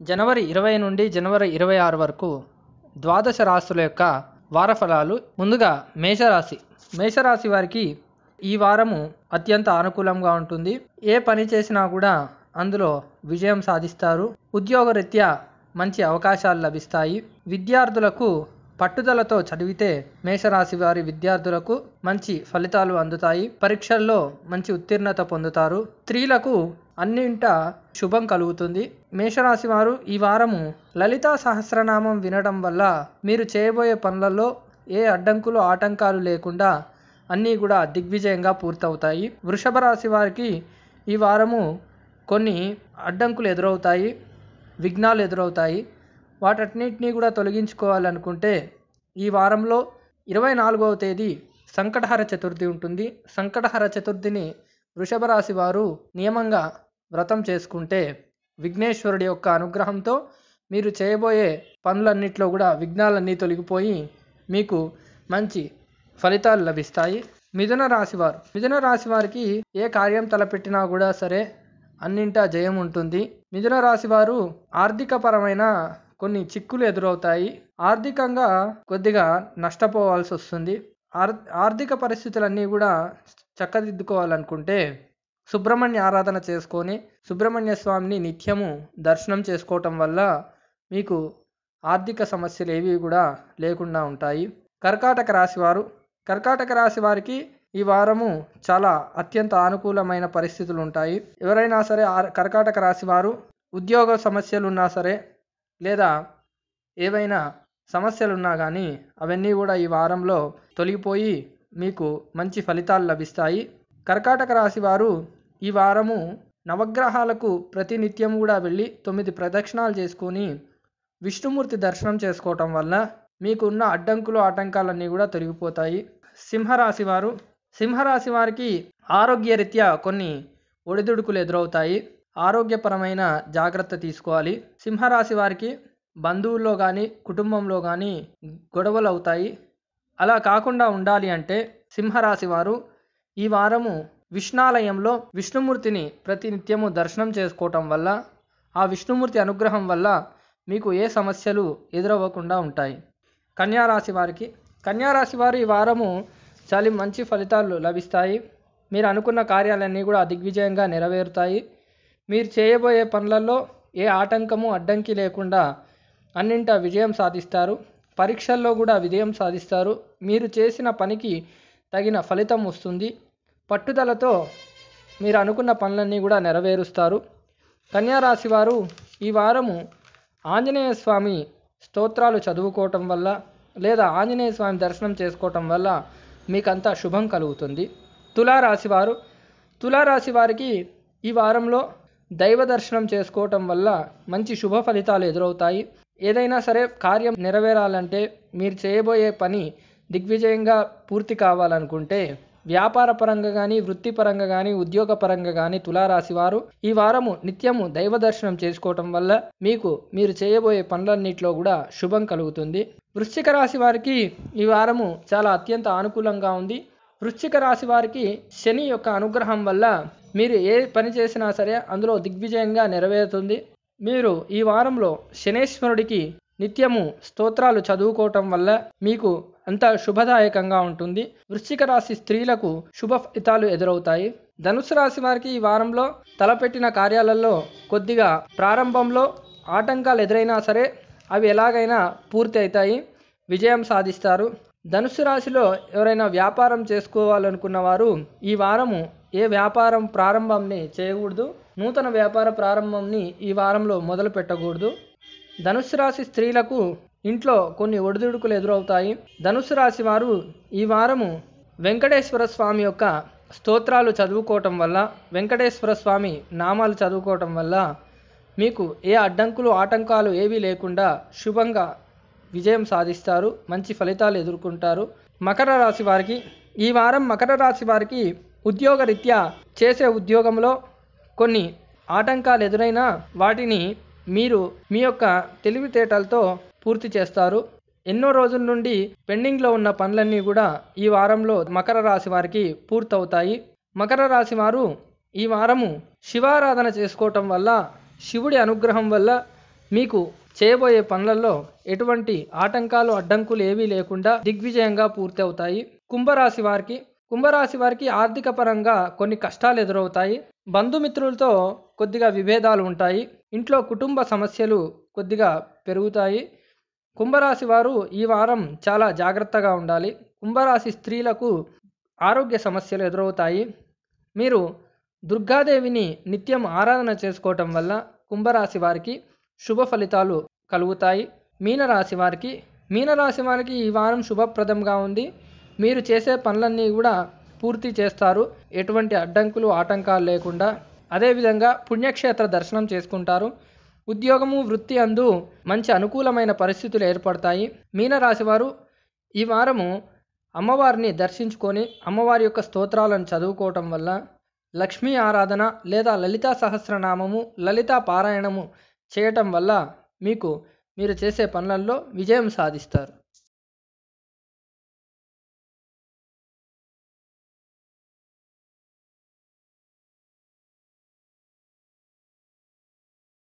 జనవరి ఇరవై నుండి జనవరి ఇరవై ఆరు వరకు ద్వాదశ రాశుల యొక్క వారఫలాలు ముందుగా మేషరాశి. మేషరాశి వారికి ఈ వారము అత్యంత అనుకూలంగా ఉంటుంది. ఏ పని చేసినా కూడా అందులో విజయం సాధిస్తారు. ఉద్యోగరీత్యా మంచి అవకాశాలు లభిస్తాయి. విద్యార్థులకు పట్టుదలతో చదివితే మేషరాశి వారి విద్యార్థులకు మంచి ఫలితాలు అందుతాయి. పరీక్షల్లో మంచి ఉత్తీర్ణత పొందుతారు. స్త్రీలకు అన్నింట శుభం కలుగుతుంది. మేషరాశి వారు ఈ వారము లలితా సహస్రనామం వినడం వల్ల మీరు చేయబోయే పనులలో ఏ అడ్డంకులు ఆటంకాలు లేకుండా అన్నీ కూడా దిగ్విజయంగా పూర్తవుతాయి. వృషభ రాశి వారికి ఈ వారము కొన్ని అడ్డంకులు ఎదురవుతాయి విఘ్నాలు ఎదురవుతాయి. వాటన్నిటినీ కూడా తొలగించుకోవాలనుకుంటే ఈ వారంలో ఇరవై నాలుగవ తేదీ సంకటహర చతుర్థి ఉంటుంది. సంకటహర చతుర్థిని వృషభ రాశి వారు నియమంగా వ్రతం చేసుకుంటే విఘ్నేశ్వరుడి యొక్క అనుగ్రహంతో మీరు చేయబోయే పనులన్నిట్లో కూడా విఘ్నాలన్నీ తొలగిపోయి మీకు మంచి ఫలితాలు లభిస్తాయి. మిథున రాశివారు మిథున రాశి వారికి ఏ కార్యం తలపెట్టినా కూడా సరే అన్నింటా జయం ఉంటుంది. మిథున రాశి వారు ఆర్థిక పరమైన కొన్ని చిక్కులు ఎదురవుతాయి. ఆర్థికంగా కొద్దిగా నష్టపోవాల్సి వస్తుంది. ఆర్ ఆర్థిక పరిస్థితులన్నీ కూడా చక్కదిద్దుకోవాలనుకుంటే సుబ్రహ్మణ్య ఆరాధన చేసుకొని సుబ్రహ్మణ్య స్వామిని నిత్యము దర్శనం చేసుకోవటం వల్ల మీకు ఆర్థిక సమస్యలు ఏవి కూడా లేకుండా ఉంటాయి. కర్కాటక రాశివారు కర్కాటక రాశి వారికి ఈ వారము చాలా అత్యంత అనుకూలమైన పరిస్థితులు ఉంటాయి. ఎవరైనా సరే కర్కాటక రాశి వారు ఉద్యోగ సమస్యలు ఉన్నా సరే లేదా ఏవైనా సమస్యలున్నా కానీ అవన్నీ కూడా ఈ వారంలో తొలగిపోయి మీకు మంచి ఫలితాలు లభిస్తాయి. కర్కాటక రాశి వారు ఈ వారము నవగ్రహాలకు ప్రతినిత్యం కూడా వెళ్ళి తొమ్మిది ప్రదక్షిణాలు చేసుకొని విష్ణుమూర్తి దర్శనం చేసుకోవటం వల్ల మీకున్న అడ్డంకులు ఆటంకాలన్నీ కూడా తొలగిపోతాయి. సింహరాశి వారు సింహరాశి వారికి ఆరోగ్యరీత్యా కొన్ని ఒడిదుడుకులు ఎదురవుతాయి. ఆరోగ్యపరమైన జాగ్రత్త తీసుకోవాలి. సింహరాశి వారికి బంధువుల్లో కానీ కుటుంబంలో కానీ గొడవలు అవుతాయి. అలా కాకుండా ఉండాలి అంటే సింహరాశి వారు ఈ వారము విష్ణాలయంలో విష్ణుమూర్తిని ప్రతినిత్యము దర్శనం చేసుకోవటం వల్ల ఆ విష్ణుమూర్తి అనుగ్రహం వల్ల మీకు ఏ సమస్యలు ఎదురవ్వకుండా ఉంటాయి. కన్యారాశి వారికి కన్యారాశి వారు ఈ వారము చాలా మంచి ఫలితాలు లభిస్తాయి. మీరు అనుకున్న కార్యాలన్నీ కూడా దిగ్విజయంగా నెరవేరుతాయి. మీరు చేయబోయే పనులలో ఏ ఆటంకము అడ్డంకి లేకుండా అన్నింట విజయం సాధిస్తారు. పరీక్షల్లో కూడా విజయం సాధిస్తారు. మీరు చేసిన పనికి తగిన ఫలితం వస్తుంది. పట్టుదలతో మీరు అనుకున్న పనులన్నీ కూడా నెరవేరుస్తారు. కన్యారాశి వారు ఈ వారము ఆంజనేయ స్వామి స్తోత్రాలు చదువుకోవటం వల్ల లేదా ఆంజనేయ స్వామి దర్శనం చేసుకోవటం వల్ల మీకంతా శుభం కలుగుతుంది. తులారాశి వారు తులారాశి వారికి ఈ వారంలో దైవ దర్శనం చేసుకోవటం వల్ల మంచి శుభ ఫలితాలు ఎదురవుతాయి. ఏదైనా సరే కార్యం నెరవేరాలంటే మీరు చేయబోయే పని దిగ్విజయంగా పూర్తి కావాలనుకుంటే వ్యాపార పరంగా కానీ వృత్తిపరంగా కానీ ఉద్యోగ పరంగా కానీ తులారాశి వారు ఈ వారము నిత్యము దైవ దర్శనం చేసుకోవటం వల్ల మీకు మీరు చేయబోయే పనులన్నింటిలో కూడా శుభం కలుగుతుంది. వృశ్చిక రాశి వారికి ఈ వారము చాలా అత్యంత అనుకూలంగా ఉంది. వృశ్చిక రాశి వారికి శని యొక్క అనుగ్రహం వల్ల మీరు ఏ పని చేసినా సరే అందులో దిగ్విజయంగా నెరవేరుతుంది. మీరు ఈ వారంలో శనేశ్వరుడికి నిత్యము స్తోత్రాలు చదువుకోవటం వల్ల మీకు అంతా శుభదాయకంగా ఉంటుంది. వృశ్చిక రాశి స్త్రీలకు శుభ ఫలితాలు ఎదురవుతాయి. ధనుసు రాశి వారికి ఈ వారంలో తలపెట్టిన కార్యాలలో కొద్దిగా ప్రారంభంలో ఆటంకాలు ఎదురైనా సరే అవి ఎలాగైనా పూర్తి అవుతాయి. విజయం సాధిస్తారు. ధనుసు రాశిలో ఎవరైనా వ్యాపారం చేసుకోవాలనుకున్న వారు ఈ వారము ఏ వ్యాపారం ప్రారంభంని చేయకూడదు. నూతన వ్యాపార ప్రారంభంని ఈ వారంలో మొదలు పెట్టకూడదు ధనుసు రాశి స్త్రీలకు ఇంట్లో కొన్ని ఒడిదుడుకులు ఎదురవుతాయి. ధనుసు రాశి వారు ఈ వారము వెంకటేశ్వర స్వామి యొక్క స్తోత్రాలు చదువుకోవటం వల్ల వెంకటేశ్వర స్వామి నామాలు చదువుకోవటం వల్ల మీకు ఏ అడ్డంకులు ఆటంకాలు ఏవీ లేకుండా శుభంగా విజయం సాధిస్తారు. మంచి ఫలితాలు ఎదుర్కొంటారు. మకర రాశి వారికి ఈ వారం మకర రాశి వారికి ఉద్యోగరీత్యా చేసే ఉద్యోగంలో కొన్ని ఆటంకాలు ఎదురైనా వాటిని మీరు మీ యొక్క తెలివితేటలతో పూర్తి చేస్తారు. ఎన్నో రోజుల నుండి పెండింగ్లో ఉన్న పనులన్నీ కూడా ఈ వారంలో మకర రాశి వారికి పూర్తవుతాయి. మకర రాశి వారు ఈ వారము శివారాధన చేసుకోవటం వల్ల శివుడి అనుగ్రహం వల్ల మీకు చేయబోయే పనులలో ఎటువంటి ఆటంకాలు అడ్డంకులు ఏవీ లేకుండా దిగ్విజయంగా పూర్తి అవుతాయి కుంభరాశి వారికి కుంభరాశి వారికి ఆర్థిక పరంగా కొన్ని కష్టాలు ఎదురవుతాయి. బంధుమిత్రులతో కొద్దిగా విభేదాలు ఉంటాయి. ఇంట్లో కుటుంబ సమస్యలు కొద్దిగా పెరుగుతాయి. కుంభరాశి వారు ఈ వారం చాలా జాగ్రత్తగా ఉండాలి. కుంభరాశి స్త్రీలకు ఆరోగ్య సమస్యలు ఎదురవుతాయి. మీరు దుర్గాదేవిని నిత్యం ఆరాధన చేసుకోవటం వల్ల కుంభరాశి వారికి శుభ ఫలితాలు కలుగుతాయి. మీనరాశి వారికి మీనరాశి వారికి ఈ వారం శుభప్రదంగా ఉంది. మీరు చేసే పనులన్నీ కూడా పూర్తి చేస్తారు. ఎటువంటి అడ్డంకులు ఆటంకాలు లేకుండా అదేవిధంగా పుణ్యక్షేత్ర దర్శనం చేసుకుంటారు. ఉద్యోగము వృత్తి అందు మంచి అనుకూలమైన పరిస్థితులు ఏర్పడతాయి. మీనరాశివారు ఈ వారము అమ్మవారిని దర్శించుకొని అమ్మవారి యొక్క స్తోత్రాలను చదువుకోవటం వల్ల లక్ష్మీ ఆరాధన లేదా లలితా సహస్రనామము లలితా పారాయణము చేయటం వల్ల మీకు మీరు చేసే పనులలో విజయం సాధిస్తారు.